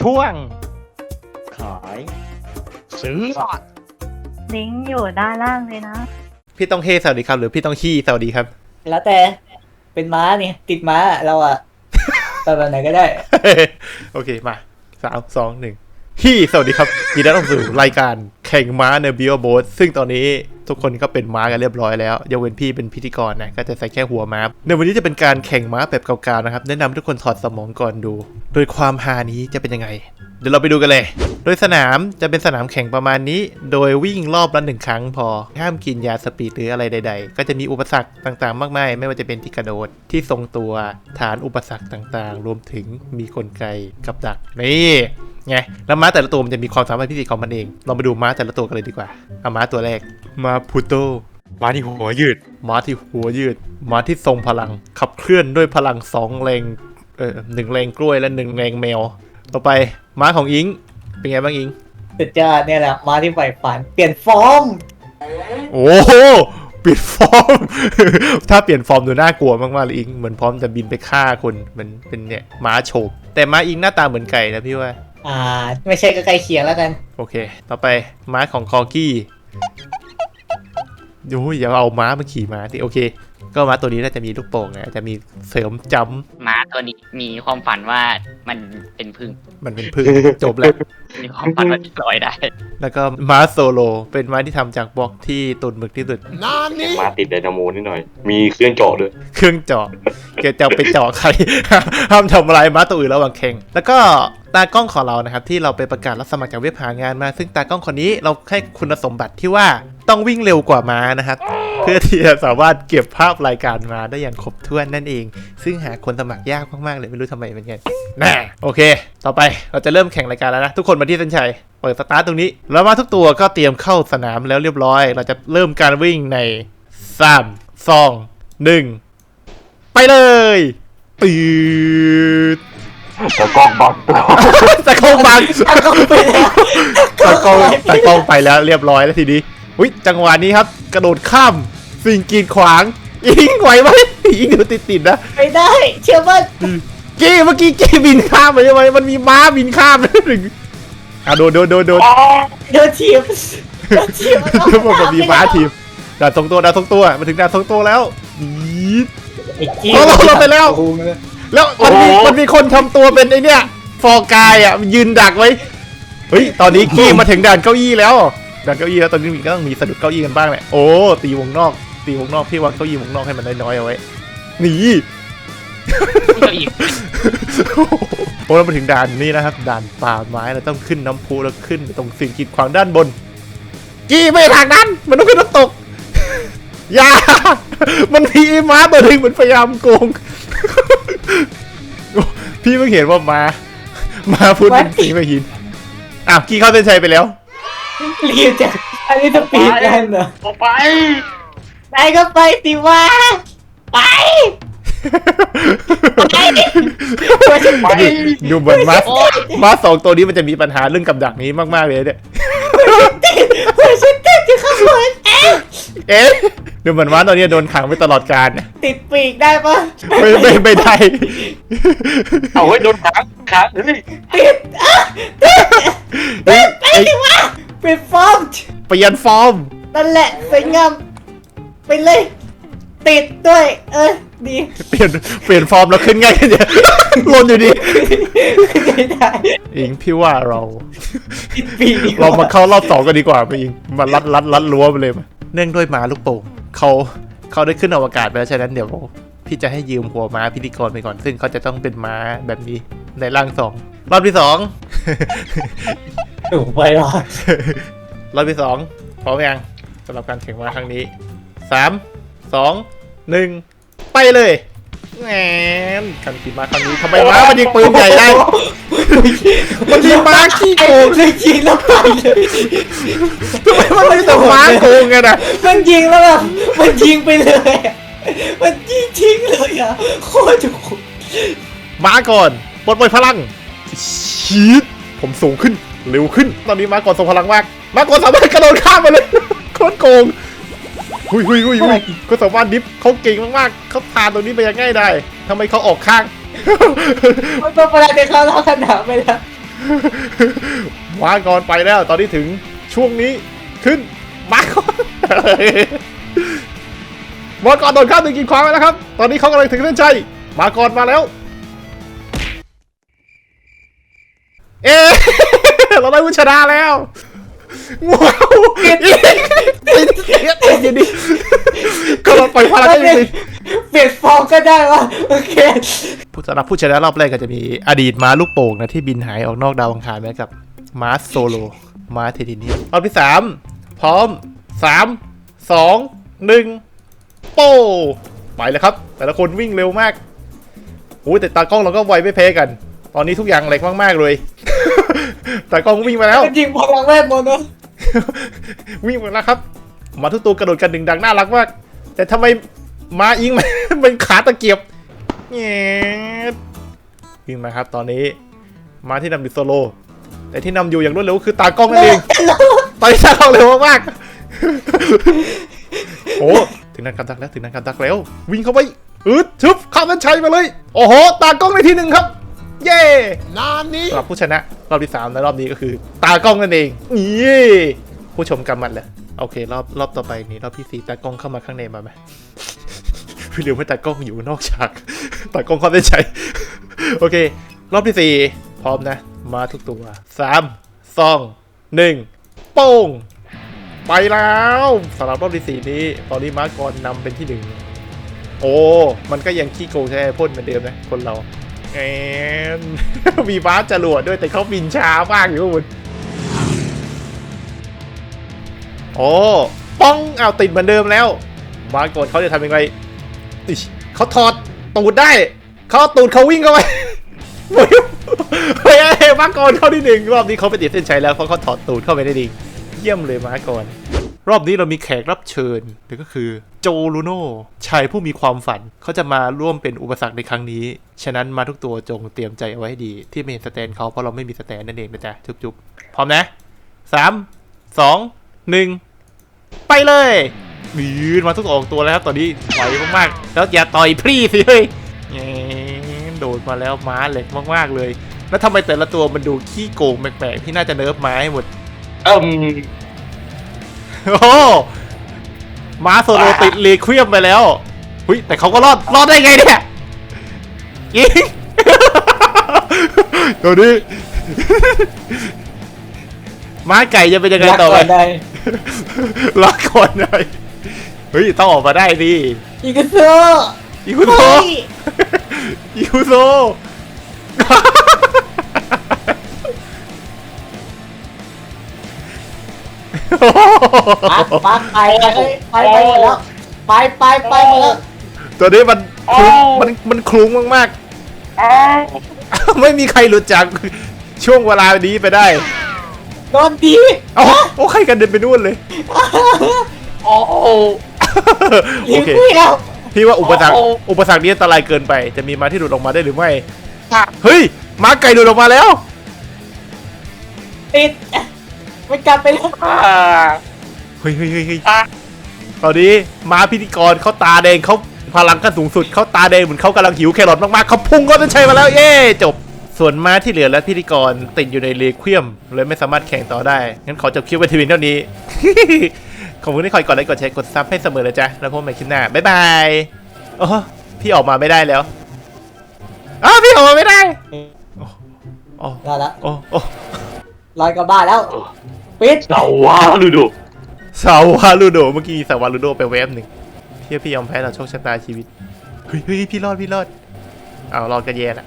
ช่วง ขายซื้อลิงก์อยู่ด้านล่างเลยนะ พี่ต้องเฮสวัสดีครับ หรือพี่ต้องขี้สวัสดีครับ แล้วแต่เป็นม้านี่ติดม้าเราอะไปแบบไหนก็ได้ โอเคมาสามสองหนึ่งฮี่สวัสดีครับยินดีต้อนรับสู่รายการแข่งม้าในบิโอโบสซึ่งตอนนี้ทุกคนก็เป็นม้ากันเรียบร้อยแล้วยกเว้นพี่เป็นพิธีกรนะก็จะใส่แค่หัวม้า ในวันนี้จะเป็นการแข่งม้าแบบเก่าๆนะครับ แนะนำให้ทุกคนถอดสมองก่อนดู โดยความฮานี้จะเป็นยังไง เดี๋ยวเราไปดูกันเลย โดยสนามจะเป็นสนามแข่งประมาณนี้ โดยวิ่งรอบละหนึ่งครั้งพอ ห้ามกินยาสปีดหรืออะไรใด ๆ ก็จะมีอุปสรรคต่างๆ มากมาย ไม่ว่าจะเป็นที่กระโดดที่ทรงตัวฐานอุปสรรคต่างๆ รวมถึงมีกลไกกับดักนี่ ไงแล้วม้าแต่ละตัวมันจะมีความสามารถพิเศษของมันเองเรามาดูม้าแต่ละตัวกันเลยดีกว่าเอาม้าตัวแรกมาพูโตม้าที่หัวยืดม้าที่หัวยืดม้าที่ทรงพลังขับเคลื่อนด้วยพลังสองแรงเออหนึ่งแรงกล้วยและหนึ่งแรงแมว ต่อไปม้าของอิงเป็นไงบ้างอิงสุดยอดเนี่ยแหละม้าที่ใฝ่ฝันเปลี่ยนฟอร์มโอ้โหเปลี่ยนฟอร์ม ถ้าเปลี่ยนฟอร์มดูน่ากลัวมากๆเลยอิง เหมือนพร้อมจะบินไปฆ่าคนเหมือนเป็นเนี่ยม้าโฉบแต่ม้าอิงหน้าตาเหมือนไก่นะพี่ว่า อ่า ไม่ใช่ก็ใกล้เคียงแล้วกัน โอเค ต่อไปม้าของคอกี้โอ้ยอย่าเอาม้ามาขี่ม้าสิโอเค ก็ม้าตัวนี้น่าจะมีลูกโป่งนะจะมีเสริมจำม้าตัวนี้มีความฝันว่ามันเป็นพึ่งมันเป็นพึ่ง จบแล้ว มีความฝันว่าจะลอยได้ แล้วก็ม้าโซโล เป็นม้าที่ทำจากบล็อกที่ตุนหมึกที่สุด มาติดไดนาโมนิดหน่อย มีเครื่องเจาะด้วย เครื่องเจาะแกจะเอาไปเจาะใคร ห้ามทำอะไรม้าตัวอื่นระหว่างแข่ง แล้วก็ ตากล้องของเรานะครับที่เราไปประกาศรับสมัครจากเว็บหางานมา ซึ่งตากล้องคนนี้เราให้คุณสมบัติที่ว่าต้องวิ่งเร็วกว่าม้านะครับ เพื่อที่จะสามารถเก็บภาพรายการมาได้อย่างครบถ้วนนั่นเอง ซึ่งหาคนสมัครยากมากๆเลยไม่รู้ทำไมเป็นไงน่าโอเค ต่อไปเราจะเริ่มแข่งรายการแล้วนะ ทุกคนมาที่เส้นชัยเปิดสตาร์ทตรงนี้แล้วมาทุกตัวก็เตรียมเข้าสนามแล้วเรียบร้อย เราจะเริ่มการวิ่งในสามสองหนึ่งไปเลยตืด แล้วกล้องบังตัวตะกล้องบังตากล้องไปแล้วตะกล้องตะกล้องไปแล้วเรียบร้อยแล้วทีนี้อุ้ยจังหวะนี้ครับ กระโดดข้ามสิ่งกีดขวางยิงไหวไหมยิงเดี๋ยวติดติดๆนะไม่ได้ เชื่อว่ากี้เมื่อกี้กี้บินข้ามไปใช่ไหมมันมีม้าบินข้ามนะหนึ่งอะโดนโดนโดนโดนเดินทีมเดินทีมมันมีม้าทีมด่านทรงตัวด่านทรงตัวมาถึงด่านทรงตัวแล้วยีดไอ้จี้เอาเราเราไปแล้วโอ้โห แล้วมันมีมันมีคนทำตัวเป็นไอเนี้ยฟอร์กายอะมันยืนดักไว้เฮ้ยตอนนี้กี้มาถึงด่านเก้าอี้แล้วด่านเก้าอี้แล้วตอนนี้มีก็ต้องมีสะดุดเก้าอี้กันบ้างแหละโอ้ตีวงนอก ตีวงนอกพี่วางเก้าอี้วงนอกให้มันน้อยๆเอาไว้หนีก็อีกโอ้เรามาถึงด่านนี้นะครับด่านป่าไม้เราต้องขึ้นน้ำพุแล้วขึ้นไปตรงสิ่งกีดขวางด้านบน กี้ไม่ทางนั้น มันต้องขึ้นน้ำตกอย่ามันมีม้าตัวหนึ่งเหมือนพยายามโกง พี่เพิ่งเห็นว่าม้าม้าพูดเป็นสีไม่หินอ้าวกี้เข้าเส้นชัยไปแล้ว รีบจังอันนี้สปีดกันเหรอออกไป ไปก็ไปสิวะไป ไป ไป ดูเหมือนม้าม้าสองตัวนี้มันจะมีปัญหาเรื่องกับดักนี้มาก ๆ เลยเนี่ย เพื่อนฉันติดอยู่ข้างบนเอ๊ะเอ๊ะ ดูเหมือนม้าตัวนี้โดนขังไปตลอดกาลนะติดปีกได้ปะไม่ไม่ไม่ได้ เอาเฮ้ยโดนขาขาเฮ้ยติดอะเฮ้ยไปสิวะเป็นฟอร์มเปลี่ยนฟอร์ม นั่นแหละสวยงามไปเลย ติดด้วย เออดีเปลี่ยนเปลี่ยนฟอร์มแล้วขึ้นง่ายขึ้นเยอะลนอยู่ดีไม่ได้อิงพี่ว่าเรา ติดปีกดีกว่เรามาเข้ารอบสองกันดีกว่าไปอิงมาลัดลัดลัดรั้วไปเลยมาเนื่องด้วยม้าลูกโป่ง เขาเขาได้ขึ้นอวกาศไปแล้วฉะนั้นเดี๋ยวพี่จะให้ยืมหัวม้าพิธีกรไปก่อน ซึ่งเขาจะต้องเป็นม้าแบบนี้ในร่างสองรอบที่สองถูกไปหรอรอบที่สองพร้อมยังสำหรับการแข่งม้าครั้งนี้สามสองหนึ่งไปเลย แหมการขี่ม้าครั้งนี้ทำไมม้ามันยิงปืนใหญ่ได้ มันยิงม้าขี้โกงเลยยิงแล้วไปเลยทำไมมันไม่ต้องม้าโกงไงนะมันยิงแล้วแบบมันยิงไปเลยอะมันยิงทิ้งเลยอะโคตรโหดม้าก่อนปลดปล่อยพลังชีดผมสูงขึ้นเร็วขึ้น ตอนนี้ม้าก่อนทรงพลังมากม้าก่อนสามารถกระโดดข้ามมาเลยโคตรโกง หุยหุยหุยหุยก็สามารถดิฟเขาเก่งมากๆเขาผ่านตรงนี้ไปอยังง่ายได้ทำไมเขาออกข้างมันเป็นประเด็นเขาเล่าขนาดไปแล้วมาก่อนไปแล้ว ตอนนี้ถึงช่วงนี้ขึ้นมาก่อนมาก่อนโดนข้ามถึงกินความไปแล้วครับ ตอนนี้เขากำลังถึงเส้นชัยมาก่อนมาแล้ว เอ๊ะเราได้ผู้ชนะแล้วว้าว ติดอยู่ดิก็เราปล่อยพลังให้ติเปลี่ยนฟองก็ได้วะโอเคผู้สำหรับผู้ชนะรอบแรกก็จะมีอดีตม้าลูกโป่งนะที่บินหายออกนอกดาวอังคารไปกับม้าโซโลม้าเทดินีรอบที่สามพร้อมสามสองหนึ่งโป้ไปเลยครับ แต่ละคนวิ่งเร็วมากโอ้แต่ตากล้องเราก็ไวไม่แพ้กัน ตอนนี้ทุกอย่างแหลกมากๆเลยตากล้องวิ่งมาแล้วจริงพลังเวทมนเนอะวิ่งมาแล้วครับ มาทุกตัวกระโดดกันดึงดังน่ารักมาก แต่ทำไมม้าอิงมันมันขาตะเกียบแง่วิ่งมาครับ ตอนนี้ม้าที่นำอยู่โซโล แต่ที่นำอยู่อย่างรวดเร็วคือตากล้องนั่นเอง ตอนนี้ตากล้องเร็วมากๆโอ้ถึงนันการดักแล้วถึงนันการดักแล้ว วิ่งเข้าไปอืดชึบเข้าเส้นชัยมาเลย โอ้โห ตากล้องในที่หนึ่งครับ เย้นานนี้สำหรับผู้ชนะรอบที่สามในรอบนี้ก็คือ ตากล้องนั่นเองนี่ผู้ชมกำมันเลย โอเค รอบรอบต่อไปนี้รอบที่สี่ตากล้องเข้ามาข้างในมาไหมพี่ลืมว่ตากล้องอยู่นอกฉากตากล้องเข้าเส้นชัยโอเค รอบที่สี่พร้อมนะ มาทุกตัวสามสองหนึ่งโป้งไปแล้วสำหรับรอบที่สี่นี้ ตอนนี้มาร์กรนำเป็นที่หนึ่งโอ้ มันก็ยังขี้โกงใช้พ่นเหมือนเดิมนะคนเราแอนมีบาสจรวดด้วยแต่เขาบินช้ามากอยู่ข้า โอ้ป้องเอาติดเหมือนเดิมแล้ว มาร์กรเขาจะทำยังไงเขาถอดตูดได้ เขาตูดเขาวิ่งเข้าไปเฮ้ยเฮ้ยเฮ้ยมาก่อนเข้าที่หนึ่งรอบนี้เขาไปติดเส้นชัยแล้วเพราะเขาถอดตูดเข้าไปได้ดี เยี่ยมเลยมาก่อน รอบนี้เรามีแขกรับเชิญนั่นก็คือโจลูโน่ชายผู้มีความฝันเขาจะมาร่วมเป็นอุปสรรคในครั้งนี้ ฉะนั้นมาทุกตัวจงเตรียมใจเอาไว้ให้ดี ที่ไม่เห็นสแตนเขาเพราะเราไม่มีสแตนนั่นเองนะจ๊ะจุ๊บๆพร้อมนะสามสอง หนึ่งไปเลยยืนมาทุกออกตัวแล้วครับตอนนี้ไหวมากๆแล้วอย่าต่อยพรี่สิเฮ้ยแง่โดดมาแล้วม้าเหล็กมากๆเลย แล้วทำไมแต่ละตัวมันดูขี้โกงแปลกๆที่น่าจะเนิร์ฟม้าให้หมดเอิ่มโอ้โหม้าโซโลติดเลควียมไปแล้วหุยแต่เขาก็รอดรอดได้ไงเนี่ยยิงตัวนี้ม้าไก่จะเป็นยังไงรักต่อไปก่อนได้ รอก่อนหน่อยเฮ้ยต้องออกมาได้ดิอีกเซอร์อีคุโซเฮ้ยอีคุโซปักปักไปไปไปไปหมดแล้วไปไปไปหมดแล้วตัวนี้มันคลุ้งมันมันคลุ้งมากๆไม่มีใครหลุดจากช่วงเวลานี้ไปได้ โดนดีเอ้าโอ้ใครกันเดินไปนู่นเลย โอ้โหโอลิ้นเคพี่แล้ว พี่ว่าอุปสรรค โอ้อุปสรรคนี้อันตรายเกินไป จะมีม้าที่หลุดออกมาได้หรือไม่ค่ะเฮ้ย ม้าไก่หลุดออกมาแล้ว ติดไม่กลับไปแล้วอ่าเฮ้ยเฮ้ยเฮ้ยเฮ้ยอะตอนนี้ม้าพิธีกรเขาตาแดงเขาพลังขั้นสูงสุด เขาตาแดงเหมือนเขากำลังหิวแครอทมากๆเขาพุ่งก็จะใช่มาแล้ว เย้จบ ส่วนม้าที่เหลือและพิธีกรติดอยู่ในเลควียมเลยไม่สามารถแข่งต่อได้ งั้นขอจบคลิปไว้ทีวินเท่านี้ ขอบคุณที่คอยกดไลค์กดแชร์กดซับให้เสมอเลยจ้ะแล้วพบกันใหม่คลิปหน้า บ๊ายบายโอ้พี่ออกมาไม่ได้แล้วอ้าวพี่ออกมาไม่ได้โอ้ได้แล้วโอ้โอ้ลอยกลับบ้านแล้วปิดเสาว่าลูดูสาวาลูโดเมื่อกี้สาวาลูโดไปเวฟหนึ่งพี่ว่าพี่ยอมแพ้ต่อโชคชะตาชีวิตเฮ้ยเฮ้ยพี่รอดพี่รอดเอาวรอดกันแย่ละ